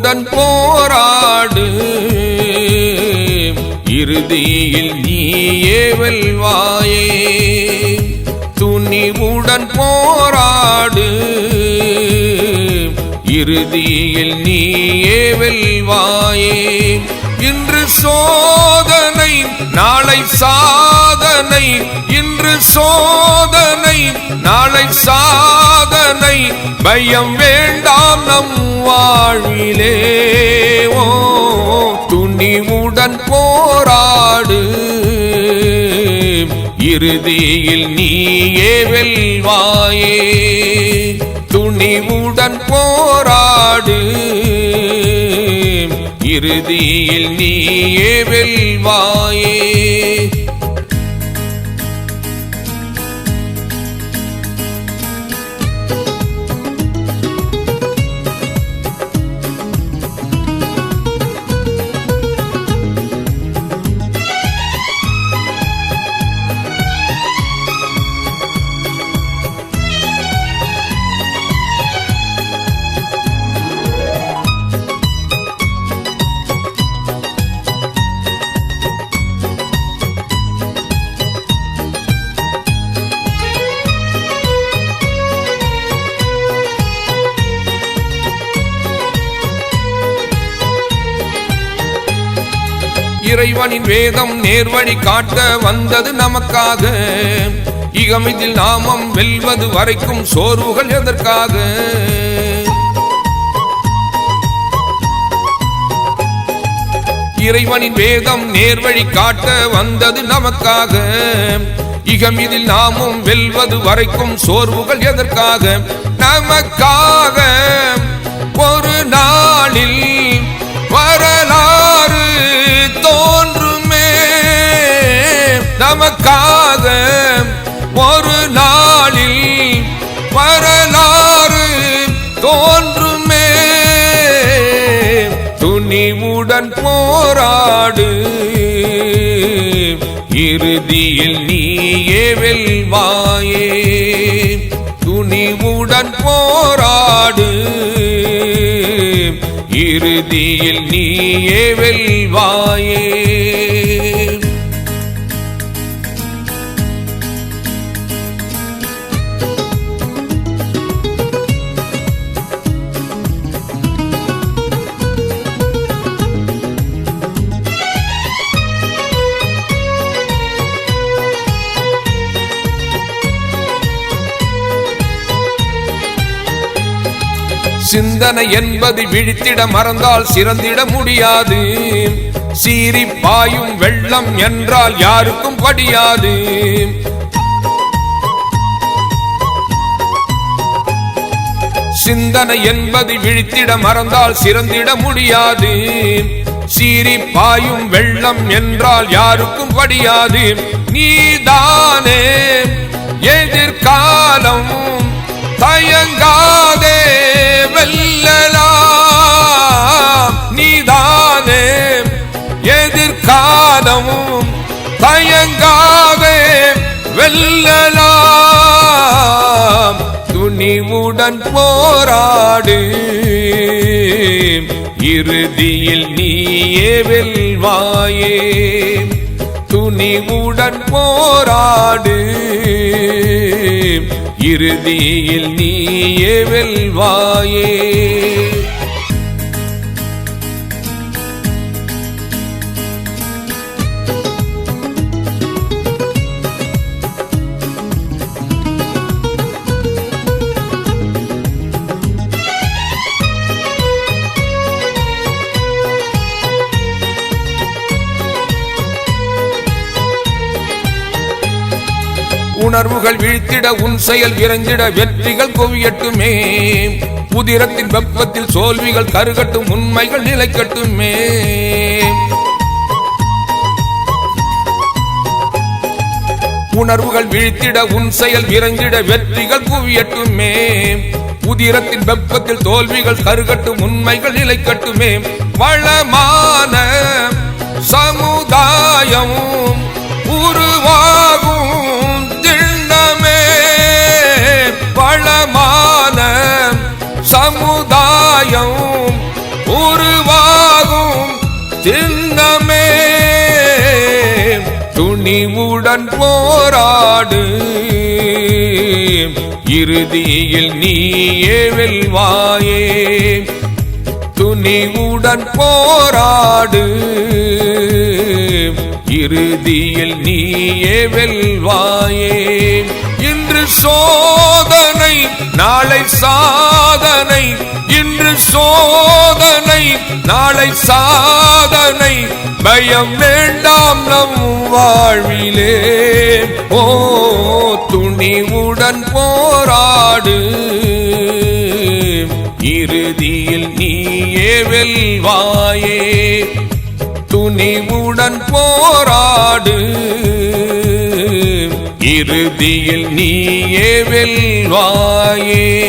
உடன் போராடு. இறுதியில் நீயே வெல்வாயே. துணிவுடன் போராடு. இறுதியில் நீயே வெல்வாயே. இன்று சோதனை நாளை சாதனை. இன்று சோதனை நாளை சாதனை பயம் வேண்டாம் நம் வாழ்விலே. ஓ துணிவுடன் போராடு. இறுதியில் நீயே வெல்வாயே. துணிவுடன் போராடு. இறுதியில் நீயே வெல்வாயே. இறைவனின் வேதம் நேர்வழி காட்ட வந்தது நமக்காக. இகமிதில் நாமம் வெல்வது வரைக்கும் சோர்வுகள் எதற்காக? இறைவனின் வேதம் நேர்வழி காட்ட வந்தது நமக்காக. இகமிதில் நாமும் வெல்வது வரைக்கும் சோர்வுகள் எதற்காக? நமக்காக துணிவுடன் போராடு. இறுதியில் நீயே வெல்வாயே. துணிவுடன் போராடு. இறுதியில் நீயே வெல்வாயே. சிந்தனை என்பது விழித்திட மறந்தால் சிறந்திட முடியாது. சீறி பாயும் வெள்ளம் என்றால் யாருக்கும் படியாது. சிந்தனை என்பது விழித்திட மறந்தால் சிறந்திட முடியாது. சீறி பாயும் வெள்ளம் என்றால் யாருக்கும் படியாது. நீதானே எதிர்காலம் தயங்காதே. துணிவுடன் போராடு. இறுதியில் நீயே வெல்வாயே. துணிவுடன் போராடு. இறுதியில் நீயே வெல்வாயே. உணர்வுகள் வீழ்த்திட உன் செயல் இறைஞ்சிட வெற்றிகள் குவியட்டுமே. உதிரத்தின் வெப்பத்தில் சோல்விகள் கருகட்டும் உண்மைகள் நிலைக்கட்டுமே. உணர்வுகள் வீழ்த்திட உன் செயல் இறைஞ்சிட வெற்றிகள் குவியட்டுமே. உதிரத்தின் வெப்பத்தில் தோல்விகள் கருகட்டும் உண்மைகள் நிலைக்கட்டுமே. வளமா சிங்கமே துணிவுடன் போராடு. இறுதியில் நீயே வெல்வாயே துணிவுடன் போராடு. இறுதியில் நீயே வெல்வாயே இன்று சோதனை நாளை சாதனை இன்று சோதனை நாளை சாதனை. பயம் வேண்டாம் நம் வாழ்விலே. ஓ துணிவுடன் போராடு. இறுதியில் நீயே வெல்வாயே. துணிவுடன் போராடு. இறுதியில் நீயே வெல்வாயே.